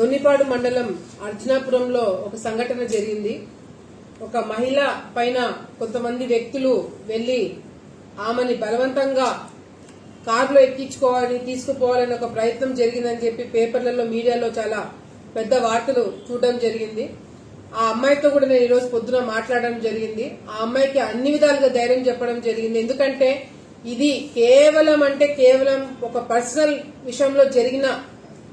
దొన్నిపాడు మండలం అర్జునాపురంలో ఒక సంఘటన జరిగింది. ఒక మహిళ పైన కొంతమంది వ్యక్తులు వెళ్ళి ఆమెని బలవంతంగా కారులో ఎక్కించుకోవాలని తీసుకుపోవాలని ఒక ప్రయత్నం జరిగిందని చెప్పి పేపర్లలో మీడియాలో చాలా పెద్ద వార్తలు చూడడం జరిగింది. ఆ అమ్మాయితో కూడా నేను ఈరోజు పొద్దున మాట్లాడడం జరిగింది. ఆ అమ్మాయికి అన్ని విధాలుగా ధైర్యం చెప్పడం జరిగింది. ఎందుకంటే ఇది కేవలం అంటే కేవలం ఒక పర్సనల్ విషయంలో జరిగిన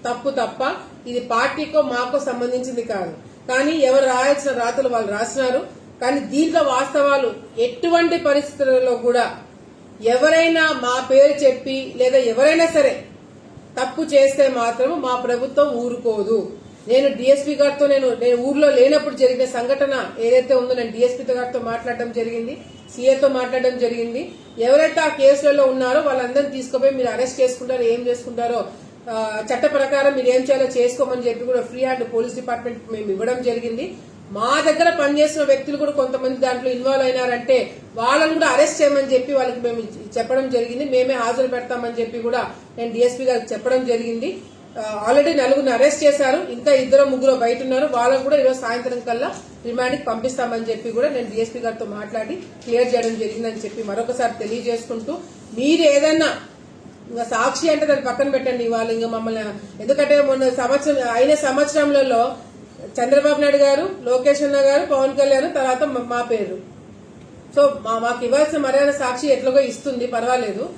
తప్పు తప్ప ఇది పార్టీకో మాకో సంబంధించింది కాదు. కానీ ఎవరు రాయాల్సిన రాతలు వాళ్ళు రాసినారు. కానీ దీంట్లో వాస్తవాలు ఎటువంటి పరిస్థితులలో కూడా ఎవరైనా మా పేరు చెప్పి లేదా ఎవరైనా సరే తప్పు చేస్తే మాత్రం మా ప్రభుత్వం ఊరుకోదు. నేను డిఎస్పీ గారితో నేను నేను ఊర్లో లేనప్పుడు జరిగిన సంఘటన ఏదైతే ఉందో నేను డిఎస్పీ గారితో మాట్లాడడం జరిగింది సీఏతో మాట్లాడడం జరిగింది. ఎవరైతే ఆ కేసులలో ఉన్నారో వాళ్ళందరినీ తీసుకుపోయి మీరు అరెస్ట్ చేసుకుంటారో ఏం చేసుకుంటారో చట్ట ప్రకారం మీరు ఏం చేయాలో చేసుకోమని చెప్పి కూడా ఫ్రీ హ్యాండ్ పోలీస్ డిపార్ట్మెంట్ మేము ఇవ్వడం జరిగింది. మా దగ్గర పనిచేసిన వ్యక్తులు కూడా కొంతమంది దాంట్లో ఇన్వాల్వ్ అయినారంటే వాళ్ళని కూడా అరెస్ట్ చేయమని చెప్పి వాళ్ళకి మేము చెప్పడం జరిగింది. మేమే హాజరు పెడతామని చెప్పి కూడా నేను డిఎస్పీ గారికి చెప్పడం జరిగింది. ఆల్రెడీ నలుగురిని అరెస్ట్ చేశారు. ఇంకా ఇద్దరు ముగ్గురు బయట ఉన్నారు. వాళ్ళని కూడా ఈరోజు సాయంత్రం కల్లా రిమాండ్కి పంపిస్తామని చెప్పి కూడా నేను డిఎస్పీ గారితో మాట్లాడి క్లియర్ చేయడం జరిగిందని చెప్పి మరొకసారి తెలియజేసుకుంటూ మీరు ఏదన్నా ఇంకా సాక్షి అంటే దాన్ని పక్కన పెట్టండి ఇవాళ ఇంకా మమ్మల్ని. ఎందుకంటే మొన్న సంవత్సరం అయిన సంవత్సరంలో చంద్రబాబు నాయుడు గారు లోకేష్ అన్న గారు పవన్ కళ్యాణ్ తర్వాత మా- పేరు. సో మా- మాకు ఇవ్వాల్సిన మర్యాద సాక్షి ఎట్లాగో ఇస్తుంది పర్వాలేదు.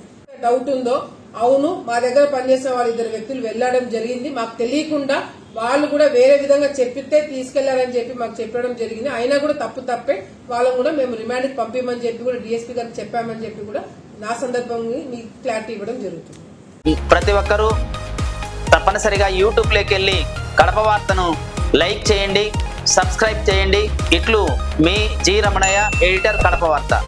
డౌట్ ఉందో? అవును మా దగ్గర పనిచేసిన వాళ్ళు ఇద్దరు వ్యక్తులు వెళ్ళడం జరిగింది. మాకు తెలియకుండా వాళ్ళు కూడా వేరే విధంగా చెప్పితే తీసుకెళ్ళారని చెప్పి మాకు చెప్పడం జరిగింది. అయినా కూడా తప్పు తప్పే. వాళ్ళని కూడా మేము రిమాండ్కి పంపించమని చెప్పి కూడా డిఎస్పీ గారికి చెప్పామని చెప్పి కూడా నా సందర్భంగా మీకు క్లారిటీ ఇవ్వడం జరుగుతుంది. ప్రతి ఒక్కరూ తప్పనిసరిగా యూట్యూబ్లోకి వెళ్ళి కడప వార్తను లైక్ చేయండి సబ్స్క్రైబ్ చేయండి. ఇట్లు మీ జి రమణయ్య ఎడిటర్ కడప వార్త.